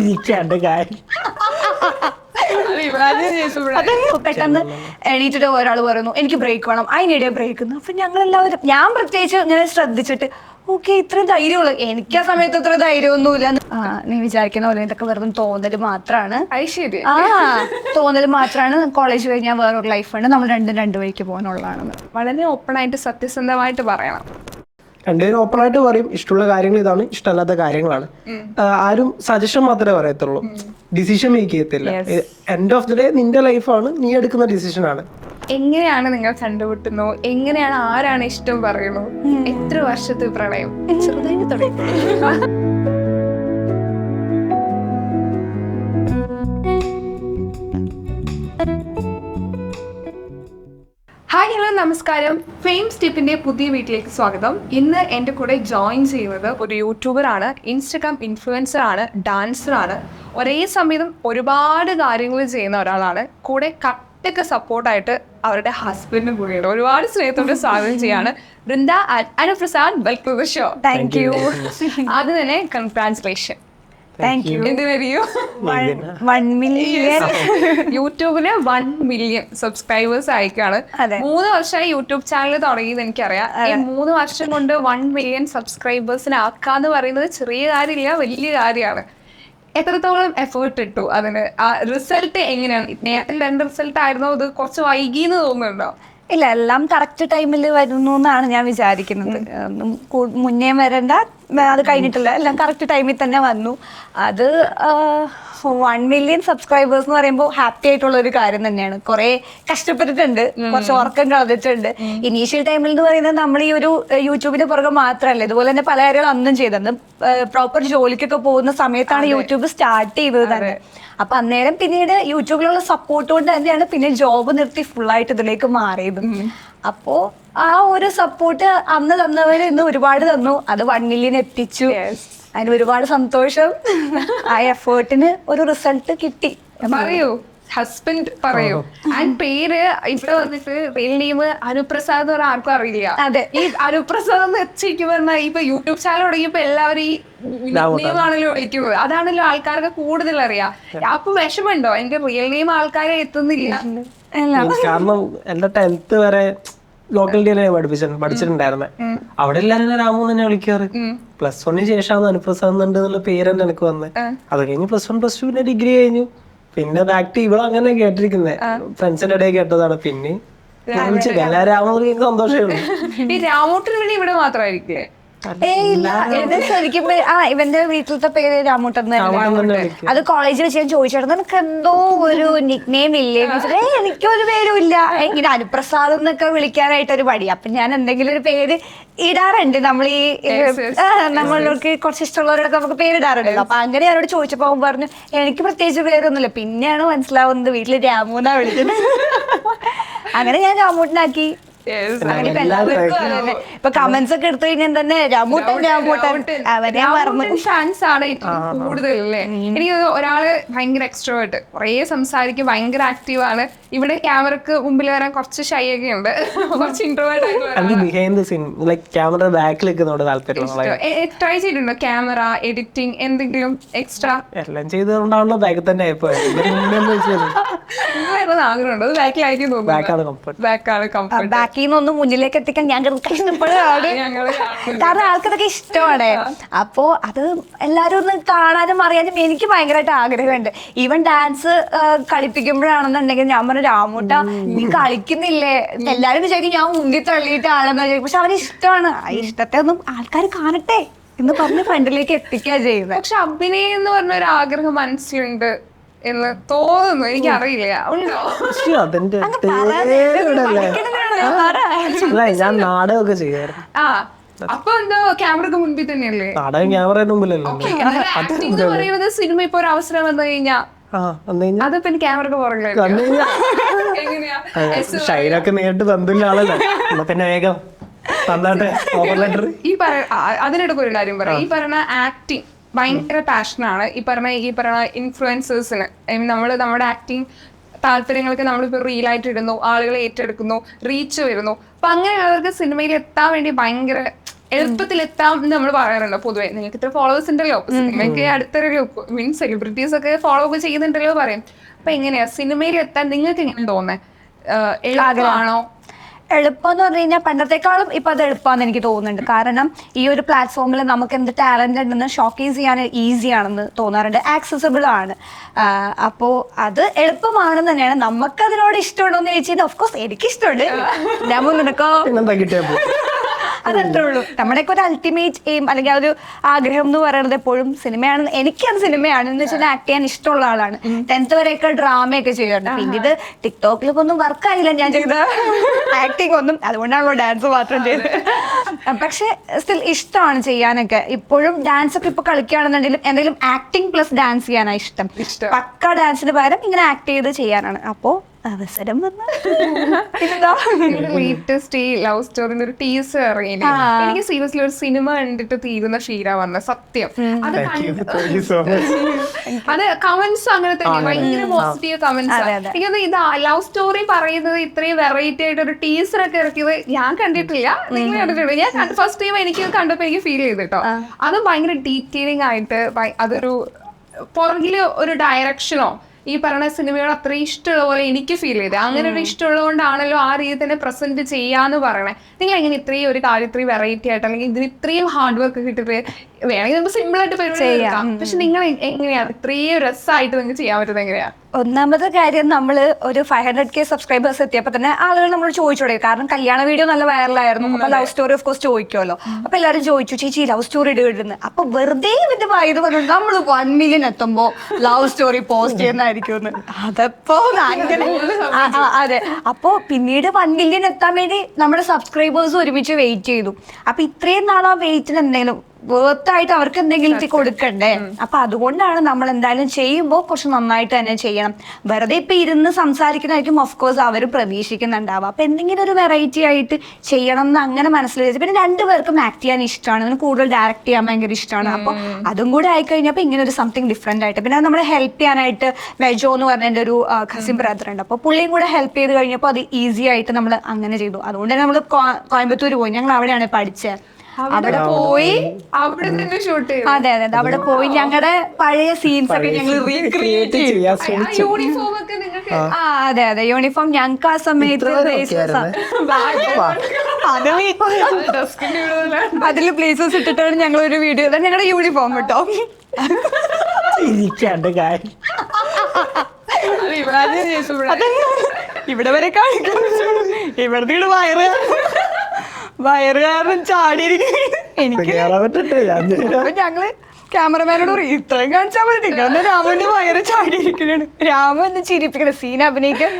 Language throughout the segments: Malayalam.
ഇരിക്കാണ്ട് കാര്യം അത് പെട്ടെന്ന് എണീറ്റിട്ട് ഒരാൾ പറയുന്നു എനിക്ക് ബ്രേക്ക് വേണം. അതിനിടെ ബ്രേക്ക് അപ്പൊ ഞങ്ങൾ എല്ലാവരും ഞാൻ പ്രത്യേകിച്ച് ഇങ്ങനെ ശ്രദ്ധിച്ചിട്ട് ഓക്കെ ഇത്രയും ധൈര്യമുള്ളു. എനിക്ക് ആ സമയത്ത് ഇത്ര ധൈര്യമൊന്നുമില്ല. നീ വിചാരിക്കുന്ന പോലെ ഇതൊക്കെ വെറുതെ അത് ശരി. ആ തോന്നൽ മാത്രാണ്. കോളേജ് കഴിഞ്ഞാൽ വേറൊരു ലൈഫ് ഉണ്ട് നമ്മൾ രണ്ടും രണ്ടു വഴിക്ക് പോകാനുള്ളതാണെന്ന്. വളരെ ഓപ്പൺ ആയിട്ട് സത്യസന്ധമായിട്ട് പറയണം. രണ്ടുപേരും ഓപ്പൺ ആയിട്ട് പറയും. ഇഷ്ടമുള്ള കാര്യങ്ങൾ ഇതാണ് ഇഷ്ടമല്ലാത്ത കാര്യങ്ങളാണ്. ആരും സജഷൻ മാത്രമേ പറയത്തുള്ളൂ. ഡിസിഷൻ മേക്ക് ചെയ്യത്തില്ല. എൻഡ് ഓഫ് ദി ഡേ നിന്റെ ലൈഫാണ് നീ എടുക്കുന്ന ഡിസിഷൻ ആണ്. എങ്ങനെയാണ് നിങ്ങൾ കണ്ടുമുട്ടുന്നു എങ്ങനെയാണ് ആരാണ് ഇഷ്ടം പറയുന്നു? എത്ര വർഷത്തെ പ്രണയം? തുടങ്ങി ഹായ് ഹലോ നമസ്കാരം. ഫെയിം സ്റ്റെപ്പിന്റെ പുതിയ വീട്ടിലേക്ക് സ്വാഗതം. ഇന്ന് എന്റെ കൂടെ ജോയിൻ ചെയ്യുന്നത് ഒരു യൂട്യൂബർ ആണ്. ഇൻസ്റ്റഗ്രാം ഇൻഫ്ലുവൻസർ ആണ്. ഡാൻസർ ആണ്. ഒരേ സമയത്തും ഒരുപാട് കാര്യങ്ങൾ ചെയ്യുന്ന ഒരാളാണ്. കൂടെ കട്ടൊക്കെ സപ്പോർട്ടായിട്ട് അവരുടെ ഹസ്ബൻഡും കൂടെയാണ് ഒരുപാട് സ്നേഹത്തോടെ സ്വാഗതം ചെയ്യാണ്. Vrinda Anuprasad welcome to show thank you അത് തന്നെ കൺഗ്രാൻസുലേഷൻ താങ്ക് യു എന്തിനറിയോ? വൺ മില്യൺ യൂട്യൂബിൽ വൺ മില്യൺ സബ്സ്ക്രൈബേഴ്സ് ആയിക്കാണ്. മൂന്ന് വർഷമായി യൂട്യൂബ് ചാനൽ തുടങ്ങിയത് എനിക്കറിയാം. ഈ മൂന്ന് വർഷം കൊണ്ട് വൺ മില്യൺ സബ്സ്ക്രൈബേഴ്സിനെ ആക്കാന്ന് പറയുന്നത് ചെറിയ കാര്യമില്ല വലിയ കാര്യമാണ്. എത്രത്തോളം എഫേർട്ട് ഇട്ടു അതിന്? ആ റിസൾട്ട് എങ്ങനെയാണ്? നേരത്തെ രണ്ട് റിസൾട്ട് ആയിരുന്നോ ഇത് കുറച്ച് വൈകിന്ന് തോന്നുന്നുണ്ടോ? ഇല്ല എല്ലാം കറക്റ്റ് ടൈമിൽ വരുന്നു എന്നാണ് ഞാൻ വിചാരിക്കുന്നത്. മുന്നേ വരണ്ട അത് കഴിഞ്ഞിട്ടില്ല. എല്ലാം കറക്റ്റ് ടൈമിൽ തന്നെ വന്നു. അത് വൺ മില്യൺ സബ്സ്ക്രൈബേഴ്സ് എന്ന് പറയുമ്പോൾ ഹാപ്പി ആയിട്ടുള്ള ഒരു കാര്യം തന്നെയാണ്. കുറെ കഷ്ടപ്പെട്ടിട്ടുണ്ട്. കുറച്ച് ഉറക്കം കളഞ്ഞിട്ടുണ്ട്. ഇനീഷ്യൽ ടൈമിൽ എന്ന് പറയുന്നത് നമ്മൾ ഈ ഒരു യൂട്യൂബിന് യൂട്യൂബിന്റെ പുറകെ മാത്രമല്ല ഇതുപോലെ തന്നെ പല കാര്യങ്ങളും അന്നും ചെയ്തത്. പ്രോപ്പർ ജോലിക്കൊക്കെ പോകുന്ന സമയത്താണ് യൂട്യൂബ് സ്റ്റാർട്ട് ചെയ്തത് തന്നെ. അപ്പൊ അന്നേരം പിന്നീട് യൂട്യൂബിലുള്ള സപ്പോർട്ട് കൊണ്ട് തന്നെയാണ് പിന്നെ ജോബ് നിർത്തി ഫുള്ളായിട്ട് ഇതിലേക്ക് മാറിയത്. അപ്പോ ആ ഒരു സപ്പോർട്ട് അന്ന് തന്നവര് ഇന്ന് ഒരുപാട് തന്നു. അത് വൺ മില്യൺ എത്തിച്ചു. അതിന് ഒരുപാട് സന്തോഷം. ആ എഫേർട്ടിന് ഒരു റിസൾട്ട് കിട്ടി. പറയൂ. ഹസ്ബൻഡ് പറയൂ. ആൻഡ് പേര് ഇവിടെ വന്നിട്ട് റിയൽ നെയിം അനുപ്രസാദ് എന്ന് പറഞ്ഞാൽ ആർക്കും അറിയില്ല. അതെ. ഈ അനുപ്രസാദ് എന്ന് വെച്ചിരിക്കും പറഞ്ഞാൽ ഇപ്പൊ യൂട്യൂബ് ചാനൽ തുടങ്ങിയപ്പോ എല്ലാവരും ഈ നെയിം ആണല്ലോ വിളിക്കുന്നത് അതാണല്ലോ ആൾക്കാർക്ക് കൂടുതൽ അറിയാം. അപ്പൊ വിഷമുണ്ടോ എന്റെ റിയൽ നെയിം ആൾക്കാരെ എത്തുന്നില്ല. കാരണം എന്റെ ടെൻത്ത് വരെ ലോക്കൽ ഇന്ത്യയിലെ പഠിച്ചിട്ടുണ്ടായിരുന്നെ. അവിടെ എല്ലാരും രാമു തന്നെ വിളിക്കാറ്. പ്ലസ് വണ്ണിന് ശേഷമാണ് അനുപ്രസാദ് എന്നുള്ള പേര് തന്നെ എനിക്ക് വന്നത് അത് കഴിഞ്ഞ് പ്ലസ് വൺ പ്ലസ് ടു പിന്നെ ഡിഗ്രി കഴിഞ്ഞു. പിന്നെ ബാക്ക് ടു ഇവിടെ അങ്ങനെ കേട്ടിരിക്കുന്നത് ഫ്രണ്ട്സിന്റെ ഇടയിൽ കേട്ടതാണ്. പിന്നെ എല്ലാവരും രാമോട്ടിന് വേണ്ടി ഇവിടെ മാത്രമായിരിക്കില്ലേ? ശരിക്കും ആ ഇവന്റെ വീട്ടിലത്തെ പേര് രാമൂട്ടൻ. അത് കോളേജിൽ വെച്ച് ഞാൻ ചോദിച്ചായിരുന്നു നിനക്ക് എന്തോ ഒരു നിക്നെയിം ഇല്ലേ? ഏയ് എനിക്കൊരു പേരും ഇല്ല. ഇങ്ങനെ അനുപ്രസാദ് എന്നൊക്കെ വിളിക്കാനായിട്ട് ഒരു പടി. അപ്പൊ ഞാൻ എന്തെങ്കിലും ഒരു പേര് ഇടാറുണ്ട്. നമ്മൾ ഈ നമ്മൾക്ക് കുറച്ച് ഇഷ്ടമുള്ളവരോടൊക്കെ നമുക്ക് പേരിടാറുണ്ടല്ലോ. അപ്പൊ അങ്ങനെ ഞാനോട് ചോദിച്ചപ്പോ അവൻ പറഞ്ഞു എനിക്ക് പ്രത്യേകിച്ച് പേരൊന്നുമില്ല. പിന്നെയാണ് മനസ്സിലാവുന്നത് വീട്ടിൽ രാമൂന്നാ വിളിച്ചത് അങ്ങനെ ഞാൻ രാമൂട്ടനാക്കി. ഇപ്പൊ കമന്റ്സ് ഒക്കെ എടുത്തു കഴിഞ്ഞാൽ തന്നെ രാമൂട്ടൻ രാമൂട്ടൻ അവരെ മറന്നു. ഫാൻസ് ആണ് അല്ലേ എനിക്ക് ഒരാൾ ഭയങ്കര എക്സ്ട്രോവേർട്ട് കുറേ സംസാരിക്കും ഭയങ്കര ആക്റ്റീവ് ആണ്. ഇവിടെ ക്യാമറക്ക് മുമ്പിൽ വരാൻ കുറച്ച് ഷൈ ഒക്കെ ഉണ്ട്. കുറച്ച് ഇൻട്രോവേർട്ട് ലൈക്ക് ക്യാമറ ബാക്കിൽ നിൽക്കുന്നതോട് താല്പര്യമുള്ള ട്രൈ ചെയ്തിട്ടുണ്ടോ? ക്യാമറ എഡിറ്റിംഗ് എന്തെങ്കിലും എക്സ്ട്രാ എല്ലാം ചെയ്തുകൊണ്ടാണല്ലോ ബാക്കിൽ തന്നെ ആഗ്രഹമുണ്ടോ ബാക്കിലായിരിക്കും തോന്നുന്നു ബാക്കാണ് കംഫർട്ട് ബാക്കാണ് കംഫർട്ട് ബാക്കിൽ നിന്നൊന്നും മുന്നിലേക്ക് എത്തിക്കാൻ ഞാൻ കഷ്ടപ്പെടുകയാണ് കാരണം ആൾക്കതൊക്കെ ഇഷ്ടമാണ്. അപ്പോ അത് എല്ലാരും ഒന്ന് കാണാനും അറിയാനും എനിക്ക് ഭയങ്കരമായിട്ട് ആഗ്രഹമുണ്ട്. ഈവൻ ഡാൻസ് കളിപ്പിക്കുമ്പോഴാണെന്നുണ്ടെങ്കിൽ ഞാൻ പറഞ്ഞു രാമൂട്ട നീ കളിക്കുന്നില്ലേ? എല്ലാവരും വിചാരിക്കും ഞാൻ മുങ്ങി തള്ളിയിട്ടാണെന്ന് വിചാരിക്കും. പക്ഷെ അവന് ഇഷ്ടമാണ്. ആ ഇഷ്ടത്തെ ഒന്നും ആൾക്കാർ കാണട്ടെ എന്ന് പറഞ്ഞ് ഫ്രണ്ടിലേക്ക് എത്തിക്കുക ചെയ്യുന്നത് പക്ഷെ അഭിനയം എന്ന് പറഞ്ഞ ഒരു ആഗ്രഹം മനസ്സിലുണ്ട്. എന്ന് തോന്നുന്നു. എനിക്കറിയില്ല ഉണ്ടോ? അതിന്റെ ഞാൻ നാടകമൊക്കെ ചെയ്യാറ്. ആ അപ്പൊ എന്തോ ക്യാമറക്ക് മുൻപിൽ തന്നെയല്ലേ? നാടകം ക്യാമറയുടെ മുമ്പിലല്ലോ? ആക്ടിംഗ് എന്ന് പറയുന്നത് സിനിമ ഇപ്പൊ ഒരു അവസരം വന്നു കഴിഞ്ഞാ. അതിപ്പോ എനിക്ക് ക്യാമറക്ക് എങ്ങനെയാ? ഷൈനൊക്കെ നേരിട്ട് തന്നില്ല ആളല്ലേ? എന്നാ പിന്നെ വേഗം. തന്നാട്ടെ ഓഫർ ലെറ്റർ. ഈ പറ ആ- അതിനിടയ്ക്ക് ഒരു കാര്യം പറയാം ഈ പറയുന്ന ആക്ടിങ് ഭയങ്കര പാഷനാണ് ഈ പറഞ്ഞ ഈ പറയുന്ന ഇൻഫ്ലുവൻസേഴ്സിന് നമ്മൾ നമ്മുടെ ആക്ടിങ് താല്പര്യങ്ങൾക്ക് നമ്മളിപ്പോൾ റീലായിട്ട് ഇടുന്നു ആളുകൾ ഏറ്റെടുക്കുന്നു റീച്ച് വരുന്നു. അപ്പൊ അങ്ങനെയുള്ളവർക്ക് സിനിമയിൽ എത്താൻ വേണ്ടി ഭയങ്കര എളുപ്പത്തിൽ എത്താം എന്ന് നമ്മൾ പറയാറുണ്ട് പൊതുവെ. നിങ്ങൾക്ക് ഇത്ര ഫോളോവേഴ്സ് ഉണ്ടല്ലോ. നിങ്ങൾക്ക് അടുത്തൊരു മീൻസ് സെലിബ്രിറ്റീസ് ഒക്കെ ഫോളോ ഒക്കെ ചെയ്യുന്നുണ്ടല്ലോ പറയും. അപ്പൊ എങ്ങനെയാ? സിനിമയിൽ എത്താൻ നിങ്ങൾക്ക് എങ്ങനെ തോന്നുന്നത് എളുപ്പമാണോ? എളുപ്പം എന്ന് പറഞ്ഞു കഴിഞ്ഞാൽ പണ്ടത്തെക്കാളും ഇപ്പൊ അത് എളുപ്പമാണെന്ന് എനിക്ക് തോന്നുന്നുണ്ട്. കാരണം ഈ ഒരു പ്ലാറ്റ്ഫോമിൽ നമുക്ക് എന്ത് ടാലന്റ് ഉണ്ടെന്ന് ഷോക്കേസ് ചെയ്യാൻ ഈസി ആണെന്ന് തോന്നാറുണ്ട്. ആക്സസിബിൾ ആണ്. അപ്പോ അത് എളുപ്പമാണെന്ന് തന്നെയാണ്. നമുക്ക് അതിനോട് ഇഷ്ടമുണ്ടോ എന്ന് ചോദിച്ചാൽ ഓഫ്കോഴ്സ് എനിക്ക് ഇഷ്ടമുണ്ട് ഞാൻ നിനക്കോ അതത്രേ ഉള്ളൂ. നമ്മുടെയൊക്കെ ഒരു അൾട്ടിമേറ്റ് എയിം അല്ലെങ്കിൽ ആ ഒരു ആഗ്രഹം എന്ന് പറയുന്നത് എപ്പോഴും സിനിമയാണ്. എനിക്കത് സിനിമയാണ്. എന്ന് വെച്ചാൽ ആക്ട് ചെയ്യാൻ ഇഷ്ടമുള്ള ആളാണ്. ടെൻത്ത് വരെയൊക്കെ ഡ്രാമയൊക്കെ ചെയ്യാറുണ്ട് പിന്നെ ഇത് ടിക്ടോക്കിലൊക്കെ ഒന്നും വർക്ക് ആയില്ല. ഞാൻ ചെയ്ത ആക്ടിങ് ഒന്നും. അതുകൊണ്ടാണല്ലോ ഡാൻസ് മാത്രം ചെയ്തത്. പക്ഷെ സ്റ്റിൽ ഇഷ്ടമാണ് ചെയ്യാനൊക്കെ. ഇപ്പോഴും ഡാൻസ് ഒക്കെ ഇപ്പൊ കളിക്കുകയാണെന്നുണ്ടെങ്കിലും എന്തെങ്കിലും ആക്ടിങ് പ്ലസ് ഡാൻസ് ചെയ്യാനാണ് ഇഷ്ടം. ഇഷ്ടം. പക്ക ഡാൻസിന് പകരം ഇങ്ങനെ ആക്ട് ചെയ്ത് ചെയ്യാനാണ്. അപ്പോ അവസരം വന്ന. സ്റ്റേ ലവ് സ്റ്റോറിന്റെ ഒരു ടീസർ ഇറങ്ങിയില്ലേ എനിക്ക് സീരിയസ്ലി ഒരു സിനിമ കണ്ടിട്ട് തീരുന്ന ഷീല വന്ന സത്യം. അത് കണ്ട് സോ മച്ച് അത് കമന്റ്സ് അങ്ങനെ തന്നെ ഭയങ്കര പോസിറ്റീവ് കമന്റ്സ്. എനിക്കത് ഇത് ലവ് സ്റ്റോറി പറയുന്നത് ഇത്രയും വെറൈറ്റി ആയിട്ട് ഒരു ടീസർ ഒക്കെ ഇറക്കിയത് ഞാൻ കണ്ടിട്ടില്ല. നിങ്ങൾ കണ്ടിട്ടുണ്ട് ഞാൻ ഫസ്റ്റ് ടൈം എനിക്ക് കണ്ടപ്പോ എനിക്ക് ഫീൽ ചെയ്തു കേട്ടോ അത് ഭയങ്കര ഡീറ്റെയിലിംഗ് ആയിട്ട് അതൊരു പുറകിൽ ഒരു ഡയറക്ഷനോ ഈ പറഞ്ഞ സിനിമയോട് അത്ര ഇഷ്ടമുള്ള പോലെ എനിക്ക് ഫീൽ ചെയ്തത് അങ്ങനെ ഒരു ഇഷ്ടമുള്ളതുകൊണ്ടാണല്ലോ ആ രീതി തന്നെ പ്രസന്റ് ചെയ്യാന്ന് പറയണേ. നിങ്ങൾ എങ്ങനെ ഇത്രയും ഒരു കാര്യം ഇത്രയും വെറൈറ്റി ആയിട്ട് അല്ലെങ്കിൽ ഇതിന് ഇത്രയും ഹാർഡ് വർക്ക് കിട്ടിട്ട് വേണമെങ്കിൽ നമുക്ക് സിമ്പിൾ ആയിട്ട് പരിപാടി പക്ഷെ നിങ്ങൾ എങ്ങനെയാണ് ഇത്രയും രസമായിട്ട് നിങ്ങൾക്ക് ചെയ്യാൻ പറ്റുന്നത് എങ്ങനെയാ? ഒന്നാമത്തെ കാര്യം നമ്മൾ ഒരു ഫൈവ് ഹൺഡ്രഡ് കെ സബ്സ്ക്രൈബേഴ്സ് എത്തിയപ്പോൾ തന്നെ ആളുകൾ നമ്മൾ ചോദിച്ചു തുടങ്ങി കാരണം കല്യാണ വീഡിയോ നല്ല വൈറലായിരുന്നു അപ്പൊ ലവ് സ്റ്റോറി ഓഫ് കോഴ്സ് ചോദിക്കുമല്ലോ അപ്പൊ എല്ലാവരും ചോദിച്ചു ചേച്ചി ലവ് സ്റ്റോറി ഇടുന്നു. അപ്പൊ വെറുതെ ഇതിന്റെ വായത് പറഞ്ഞു നമ്മൾ വൺ മില്യൺ എത്തുമ്പോ ലവ് സ്റ്റോറി പോസ്റ്റ് ചെയ്യുന്നതായിരിക്കും അതപ്പോ അതെ. അപ്പോ പിന്നീട് വൺ മില്യൺ എത്താൻ വേണ്ടി നമ്മുടെ സബ്സ്ക്രൈബേഴ്സ് ഒരുമിച്ച് വെയിറ്റ് ചെയ്തു. അപ്പൊ ഇത്രയും നാൾ ആ വെയിറ്റിന് എന്തെങ്കിലും വേർത്തായിട്ട് അവർക്ക് എന്തെങ്കിലും കൊടുക്കണ്ടേ? അപ്പൊ അതുകൊണ്ടാണ് നമ്മൾ എന്തായാലും ചെയ്യുമ്പോൾ കുറച്ച് നന്നായിട്ട് തന്നെ ചെയ്യണം. വെറുതെ ഇപ്പൊ ഇരുന്ന് സംസാരിക്കുന്നതായിരിക്കും ഓഫ് കോഴ്സ് അവർ പ്രതീക്ഷിക്കുന്നുണ്ടാവുക. അപ്പൊ എന്തെങ്കിലും ഒരു വെറൈറ്റി ആയിട്ട് ചെയ്യണം എന്ന് അങ്ങനെ മനസ്സിൽ വിചാരിച്ചു പിന്നെ രണ്ടുപേർക്കും ആക്ട് ചെയ്യാൻ ഇഷ്ടമാണ്. അതിന് കൂടുതൽ ഡയറക്ട് ചെയ്യാൻ ഭയങ്കര ഇഷ്ടമാണ്. അപ്പൊ അതും കൂടെ ആയിക്കഴിഞ്ഞപ്പോൾ ഇങ്ങനെ ഒരു സംതിങ് ഡിഫറെന്റ് ആയിട്ട്. പിന്നെ നമ്മളെ ഹെൽപ്പ് ചെയ്യാനായിട്ട് മെജോ എന്ന് പറഞ്ഞ എന്റെ ഒരു കസിൻ ബ്രദർ ഉണ്ട്. അപ്പോൾ പുള്ളിയും കൂടെ ഹെൽപ്പ് ചെയ്ത് കഴിഞ്ഞപ്പോൾ അത് ഈസി ആയിട്ട് നമ്മൾ അങ്ങനെ ചെയ്തു. അതുകൊണ്ട് തന്നെ നമ്മൾ കോയമ്പത്തൂർ പോയി. ഞങ്ങൾ അവിടെയാണ് പഠിച്ചത് അവിടെ പോയി അവിടെ തന്നെ ഷൂട്ട് ചെയ്തു. അതെ അതെ അതെ. അവിടെ പോയി. ഞങ്ങളുടെ പഴയ സീൻസ് ഒക്കെ ഞങ്ങൾ റീക്രിയേറ്റ് ചെയ്യാൻ ശ്രമിച്ചു. യൂണിഫോം ഒക്കെ നിങ്ങൾക്ക് ആ. അതെ അതെ. യൂണിഫോം ഞങ്ങൾക്ക് ആ സമയത്ത് അതിൽ പ്ലേസസ് ഇട്ടിട്ടാണ് ഞങ്ങൾ ഒരു വീഡിയോ ഞങ്ങളുടെ യൂണിഫോം കേട്ടോ ഇരിക്കാണ്ട് കാര്യം. ഇവിടെ വരെ കാണിക്കുന്നു. ഇവിടെ വയറ് വയറ് കാരണം ചാടിയിരിക്കും എനിക്ക് അപ്പൊ ഞങ്ങൾ ക്യാമറമാനോട് പറയും ഇത്രയും കാണിച്ചാൽ മതി. നിങ്ങളെന്നെ രാമന്റെ വയറ് ചാടിയിരിക്കണാണ്. രാമൻ എന്ന് ചിരിപ്പിക്കണം സീൻ അഭിനയിക്കാൻ.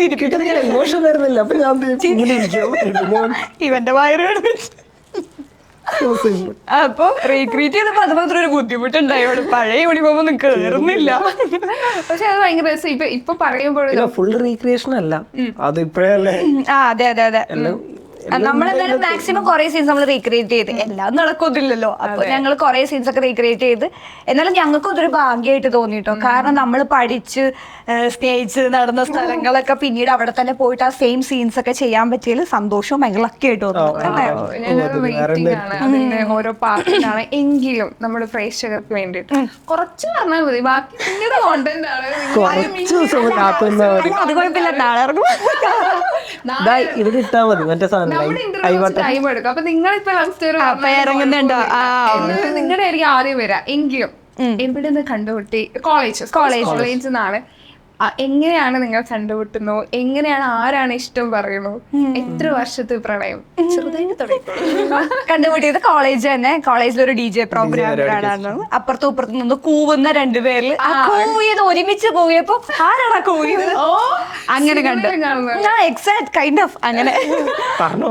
ചിരിപ്പിക്കണം. ഇങ്ങനെ ഇരിക്കും. ഞാൻ ഇവന്റെ വയറ്. അപ്പൊ റീക്രിയേറ്റ് ചെയ്തപ്പോ അത് മാത്രം ഒരു ബുദ്ധിമുട്ടുണ്ടായോളൂ പഴയ യൂണിഫോം ഒന്നും കേറുന്നില്ല. പക്ഷെ അത് ഭയങ്കര രസം. ഇപ്പൊ ഇപ്പൊ പറയുമ്പോഴും ഫുൾ റീക്രിയേഷൻ അല്ല. അത് ഇപ്പഴേ ആ അതെ അതെ അതെ. നമ്മളെന്തായാലും മാക്സിമം കുറെ സീൻസ് നമ്മൾ റീക്രിയേറ്റ് ചെയ്ത്. എല്ലാം നടക്കൊന്നില്ലല്ലോ. അപ്പൊ ഞങ്ങൾ കുറെ സീൻസ് ഒക്കെ റീക്രിയേറ്റ് ചെയ്ത്. എന്നാലും ഞങ്ങൾക്കും അതൊരു ഭാഗ്യമായിട്ട് തോന്നിട്ടോ കാരണം നമ്മൾ പഠിച്ച് സ്റ്റേജ് സ്നേഹിച്ച് നടന്ന സ്ഥലങ്ങളൊക്കെ പിന്നീട് അവിടെ തന്നെ പോയിട്ട് ആ സെയിം സീൻസ് ഒക്കെ ചെയ്യാൻ പറ്റിയതിൽ സന്തോഷവും ഭയങ്കര ലക്കി ആയിട്ട് തോന്നുന്നു. ഓരോ പാർട്ടിനാണ്. എങ്കിലും നമ്മുടെ പ്രേക്ഷകർക്ക് വേണ്ടിയിട്ട്. കുറച്ച് പറഞ്ഞാൽ മതി. ബാക്കി നിങ്ങളുടെ കോണ്ടന്റ് ആണ്. അത് കുഴപ്പമില്ല. നാളെ ഇറങ്ങും. ദാ ഇവിടെ മതി. മറ്റേ സാധനം നമ്മുടെ ഇന്റർവ്യൂ ടൈം എടുക്കും. അപ്പൊ നിങ്ങൾ ഇപ്പൊ ലവ് സ്റ്റോറി ഇറങ്ങുന്നുണ്ടോ? നിങ്ങളുടെ ആയിരിക്കും ആദ്യം വരാം. എങ്കിലും എവിടെ നിന്ന് കണ്ടുപിട്ടി കോളേജ് കോളേജ് കോളേജിൽ നിന്നാണ് എങ്ങനെയാണ് നിങ്ങൾ കണ്ടുപിട്ടുന്നു എങ്ങനെയാണ് ആരാണ് ഇഷ്ടം പറയുന്നു? എത്ര വർഷത്തെ പ്രണയം? ചെറുതായിട്ട്. കണ്ടുപിട്ടിയത് കോളേജ് തന്നെ. കോളേജിൽ ഒരു ഡി ജെ പ്രോഗ്രാം അപ്പുറത്തും ഇപ്പുറത്തും നിന്ന് കൂവുന്ന രണ്ടുപേരിൽ ആ കൂവിയത് ഒരുമിച്ച് കൂവിയപ്പോ ആരാണ് കൂവിയത്? അങ്ങനെ കണ്ടു. എക്സാക്ട് കൈൻഡ് ഓഫ് അങ്ങനെ. പറഞ്ഞു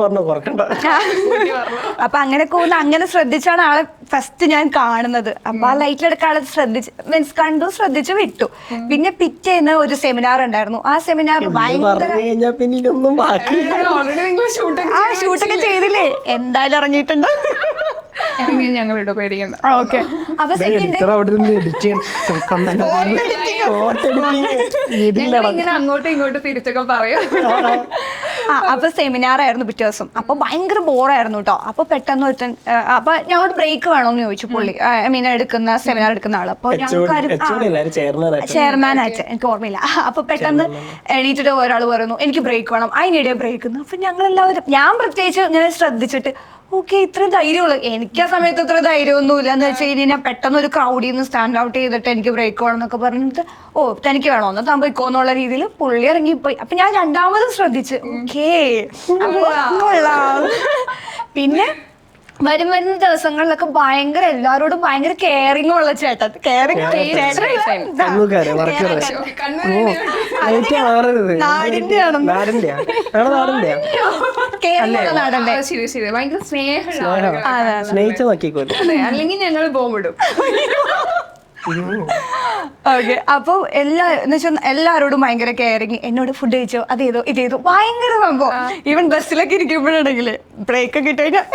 അപ്പൊ അങ്ങനെ കൂവുന്ന അങ്ങനെ ശ്രദ്ധിച്ചാണ് ആളെ ഫസ്റ്റ് ഞാൻ കാണുന്നത്. അപ്പൊ ആ ലൈറ്റിൽ ആളെ ശ്രദ്ധിച്ച് മീൻസ് കണ്ടു ശ്രദ്ധിച്ചു വിട്ടു. പിന്നെ പിറ്റേന്ന് ഒരു സെമിനാർ ഉണ്ടായിരുന്നു. ആ സെമിനാർ ഭയങ്കര കഴിഞ്ഞാ പിന്നെ ഇതൊന്നും ബാക്കി ഓൾറെഡി നിങ്ങൾ ഷൂട്ട് ആ ഷൂട്ടൊക്കെ ചെയ്തില്ലേ? എന്തായാലും ഇറങ്ങിയിട്ടുണ്ട്. ഞങ്ങളിവിടെ പേടിക്കണ്ട. ഓക്കെ അപ്പൊ ഇങ്ങനെ അങ്ങോട്ടും ഇങ്ങോട്ടും തിരിച്ചൊക്കെ പറയും. ആ അപ്പൊ സെമിനാർ ആയിരുന്നു പിറ്റേ ദിവസം. അപ്പൊ ഭയങ്കര ബോറായിരുന്നു കേട്ടോ അപ്പൊ പെട്ടെന്ന് ഒരുത്തൻ ആ, അപ്പൊ ഞങ്ങളോട് ബ്രേക്ക് വേണോന്ന് ചോദിച്ചു പുള്ളി. ഐ മീൻ എടുക്കുന്ന സെമിനാർ എടുക്കുന്ന ആൾ. അപ്പൊ ചെയർമാൻ ആയിട്ട് എനിക്ക് ഓർമ്മയില്ല. അപ്പൊ പെട്ടെന്ന് എണീറ്റിട്ട് ഒരാൾ പറയുന്നു എനിക്ക് ബ്രേക്ക് വേണം. അതിനിടെ ബ്രേക്ക് അപ്പൊ ഞങ്ങൾ എല്ലാവരും ഞാൻ പ്രത്യേകിച്ച് ഇങ്ങനെ ശ്രദ്ധിച്ചിട്ട് ഓക്കെ ഇത്രയും ധൈര്യമുള്ളൂ എനിക്ക് ആ സമയത്ത് ഇത്ര ധൈര്യമൊന്നുമില്ല. എന്ന് വെച്ച് കഴിഞ്ഞാൽ പെട്ടെന്ന് ഒരു ക്രൗഡിൽ നിന്ന് സ്റ്റാൻഡ് ഔട്ട് ചെയ്തിട്ട് എനിക്ക് ബ്രേക്ക് വേണം എന്നൊക്കെ പറഞ്ഞിട്ട് ഓ തനിക്ക് വേണോ? എന്ന് താൻ പോയിക്കോ എന്നുള്ള രീതിയിൽ പുള്ളി ഇറങ്ങിപ്പോയി. അപ്പൊ ഞാൻ രണ്ടാമതും ശ്രദ്ധിച്ച്. ഓക്കേ. പിന്നെ വരും വരുന്ന ദിവസങ്ങളിലൊക്കെ ഭയങ്കര എല്ലാവരോടും ഭയങ്കര കെയറിംഗ് ഉള്ള ചേട്ടൻ. കെയറിംഗ് അല്ലെങ്കിൽ ഞങ്ങൾ ബോംബിടും. ഓക്കെ അപ്പൊ എല്ലാ എന്ന് വെച്ചാൽ എല്ലാവരോടും ഭയങ്കര കെയറിങ് എന്നോട് ഫുഡ് കഴിച്ചോ അത് ചെയ്തോ ഇത് ചെയ്തോ. ഭയങ്കര സംഭവം. ഈവൻ ബസ്സിലൊക്കെ ഇരിക്കുമ്പോഴാണെങ്കിൽ ബ്രേക്ക് ഒക്കെ ഇട്ട് കഴിഞ്ഞാൽ?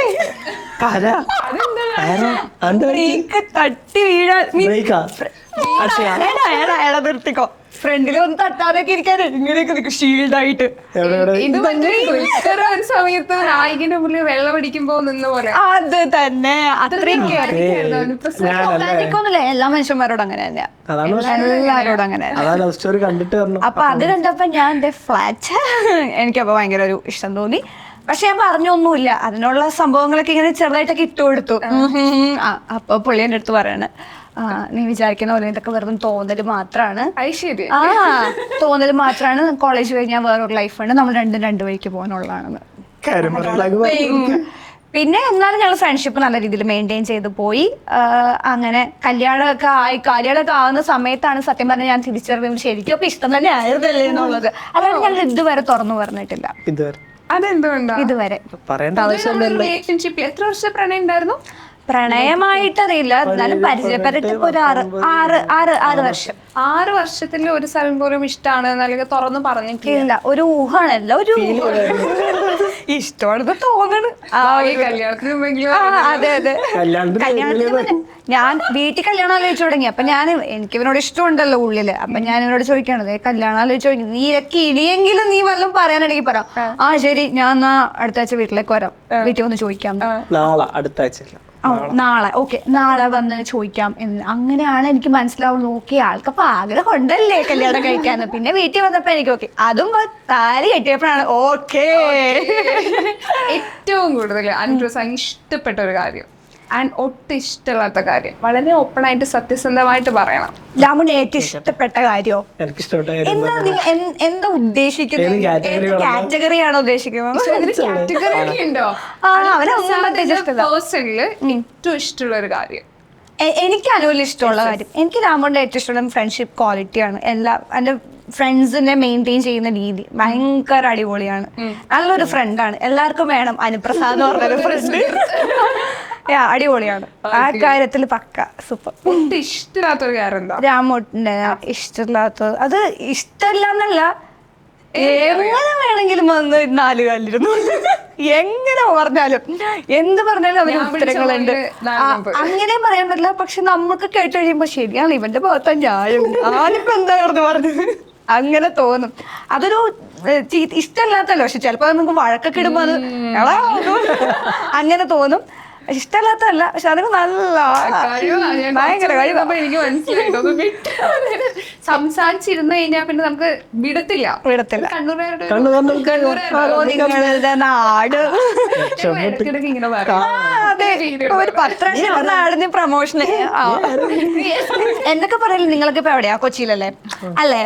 ബ്രേക്ക് തട്ടി വീഴാൻ നിർത്തിക്കോ. ഫ്രണ്ടിൽ ഒന്ന് തട്ടാതൊക്കെ ഇരിക്കാൻ ഇങ്ങനെയൊക്കെ എവിടെ എവിടെ? ഇത് മറ്റേ ദുൽഖർ ഒരു സമയത്ത് നായികന്റെ പുള്ളി വെള്ളം അടിക്കുമ്പോ നിന്ന പോലെ. അത് തന്നെ. അത്രയും കെയറിങ് ഞാനല്ലേ എനിക്കൊന്നുമില്ല എല്ലാ മനുഷ്യന്മാരോടും അങ്ങനെ തന്നെയാ. അതാണ് എല്ലാരോടും അങ്ങനെ അപ്പൊ അത് കണ്ടപ്പോ ഞാൻ എന്റെ ഫ്ലാറ്റ് എനിക്കപ്പോ ഭയങ്കര ഒരു ഇഷ്ടം തോന്നി. പക്ഷെ ഞാൻ പറഞ്ഞൊന്നുമില്ല. അതിനുള്ള സംഭവങ്ങളൊക്കെ ഇങ്ങനെ ചെറുതായിട്ടൊക്കെ ഇട്ടുകൊടുത്തു. അപ്പൊ പുള്ളി എന്റെ അടുത്ത് പറയാണ്. നീ വിചാരിക്കുന്ന പോലെ ഇതൊക്കെ വെറുതെ തോന്നൽ മാത്രമാണ് ആ തോന്നൽ മാത്രമാണ് കോളേജ് കഴിഞ്ഞാൽ വേറൊരു ലൈഫുണ്ട് നമ്മൾ രണ്ടും രണ്ടു വഴിക്ക് പോകാനുള്ളതാണെന്ന്. പിന്നെ എന്നാലും ഞങ്ങൾ ഫ്രണ്ട്ഷിപ്പ് നല്ല രീതിയിൽ മെയിന്റെയിൻ ചെയ്ത് പോയി. അങ്ങനെ കല്യാണമൊക്കെ ആയി. കല്യാണമൊക്കെ ആവുന്ന സമയത്താണ് സത്യം പറഞ്ഞാൽ ഞാൻ തിരിച്ചറിയുമ്പോൾ ശരിക്കും അപ്പൊ ഇഷ്ടം തന്നെ ആയിരുന്നല്ലേ എന്നുള്ളത്. അതായത് ഞങ്ങൾ ഇതുവരെ തുറന്നു പറഞ്ഞിട്ടില്ല. ഇതുവരെ. അതെന്തുകൊണ്ടാണ് ഇതുവരെ. പറയേണ്ട ആവശ്യമില്ല റിലേഷൻഷിപ്പിൽ എത്ര വർഷം പ്രണയം ഉണ്ടായിരുന്നു? പ്രണയമായിട്ടറിയില്ല. എന്നാലും പരിചയപ്പെട്ടിട്ട് ഒരു ആറ് ആറ് ആറ് ആറ് വർഷം. ആറ് വർഷത്തിൽ ഒരു സ്ഥലം പോലും ഇഷ്ടമാണ് അല്ലെങ്കിൽ തുറന്നു പറഞ്ഞിട്ടില്ല. ഒരു ഊഹാണല്ല. ഒരു ഇഷ്ടമാണെന്ന് തോന്നണ്. ആ ഈ കല്യാണത്തിന് അതെ അതെ. കല്യാണത്തിന് ഞാൻ വീട്ടിൽ കല്യാണം ആലോചിച്ചു തുടങ്ങി. അപ്പൊ ഞാൻ എനിക്ക് ഇവനോട് ഇഷ്ടമുണ്ടല്ലോ ഉള്ളിൽ. അപ്പൊ ഞാൻ ഇവനോട് ചോദിക്കണത് കല്യാണം ആലോചിച്ചു തുടങ്ങി. നീ ഇതൊക്കെ ഇനിയെങ്കിലും നീ വല്ലതും പറയാനാണെങ്കിൽ പറ. ആ. ശരി. ഞാൻ എന്നാ അടുത്താഴ്ച വീട്ടിലേക്ക് വരാം. വീട്ടിൽ വന്ന് ചോദിക്കാം. നാളെ അടുത്ത ആഴ്ച ഓ, നാളെ. ഓക്കെ. നാളെ വന്ന് ചോദിക്കാം എന്ന്. അങ്ങനെയാണ് എനിക്ക് മനസ്സിലാവുന്നത്. ഓക്കെ ആൾക്കപ്പൊ ആഗ്രഹം ഉണ്ടല്ലേ കല്യാണം കഴിക്കാന്ന് പിന്നെ വീട്ടിൽ വന്നപ്പോ എനിക്ക് ഓക്കെ. അതും താലി കെട്ടിയപ്പോഴാണ്. ഓക്കേ. ഏറ്റവും കൂടുതൽ അനുപ്രസാദ് ഇഷ്ടപ്പെട്ട ഒരു കാര്യം. ആൻഡ് ഒട്ടും ഇഷ്ടമില്ലാത്ത കാര്യം. വളരെ ഓപ്പൺ ആയിട്ട് സത്യസന്ധമായിട്ട് പറയണം. രാമുന് ഏറ്റവും ഇഷ്ടപ്പെട്ട കാര്യോ? എനിക്ക് ഇഷ്ടപ്പെട്ട കാര്യം എന്താ നീ എൻ- എന്താ ഉദ്ദേശിക്കുന്നത്? ഏത് category ഏത് കാറ്റഗറിയാണോ ഉദ്ദേശിക്കുന്നത്? കാറ്റഗറി ഒക്കെ ഉണ്ടോ? ആ, അവനെ ഒന്നും പ്രത്യേകിച്ച് ഇഷ്ടമില്ല. പേഴ്സണിൽ ഏറ്റവും ഇഷ്ടമുള്ള ഒരു കാര്യം. എ- എനിക്ക് അനുകൂലം ഇഷ്ടമുള്ള കാര്യം. എനിക്ക് രാമുണ്ട് ഏറ്റവും ഇഷ്ടമുള്ള ഫ്രണ്ട്ഷിപ്പ് ക്വാളിറ്റിയാണ് എല്ലാ എന്റെ ഫ്രണ്ട്സിനെ മെയിന്റെയിൻ ചെയ്യുന്ന രീതി ഭയങ്കര അടിപൊളിയാണ്. നല്ലൊരു ഫ്രണ്ടാണ് എല്ലാവർക്കും വേണം. അനുപ്രസാദ് എന്ന് പറഞ്ഞൊരു ഫ്രണ്ട് അടിപൊളിയാണ്. ആ കാര്യത്തിൽ പക്ക. സൂപ്പർ. ഇഷ്ടമില്ലാത്തൊരു കാര്യം എന്താ രാമോട്ടിന്റെ ഇഷ്ടമില്ലാത്ത അത് ഇഷ്ടമില്ല എന്നല്ല എങ്ങനെ വേണമെങ്കിലും വന്ന് നാല് കാലിരുന്നു എങ്ങനെ പറഞ്ഞാലും എന്ത് പറഞ്ഞാലും അതിന് ഉത്തരങ്ങളുണ്ട്. അങ്ങനെ പറയാൻ പറ്റില്ല. പക്ഷെ നമുക്ക് കേട്ട് കഴിയുമ്പോ ശരിയാണ്. ഇവന്റെ ഭാഗത്താ ഞാനും ഞാനിപ്പോ എന്താ പറഞ്ഞു പറഞ്ഞത്? അങ്ങനെ തോന്നും. അതൊരു ഇഷ്ടമല്ലാത്തല്ലോ. പക്ഷെ ചിലപ്പോ നമുക്ക് വഴക്കൊക്കെ ഇടുമ്പോ അത് അങ്ങനെ തോന്നും. പക്ഷെ ഇഷ്ടമല്ലാത്തല്ല പക്ഷെ അതിന് നല്ല ഭയങ്കര കഴിവാ. എനിക്ക് മനസ്സിലായി. സംസാരിച്ചിരുന്നു കഴിഞ്ഞാൽ പിന്നെ നമുക്ക് വിടത്തില്ല. വിടത്തില്ല. കണ്ണൂരുകാരുടെ നാട്. ഒരു പത്രം നാടിന് പ്രൊമോഷൻ എന്നൊക്കെ പറയൽ നിങ്ങളൊക്കെ ഇപ്പൊ എവിടെയാ? കൊച്ചിയിലല്ലേ? അല്ലേ?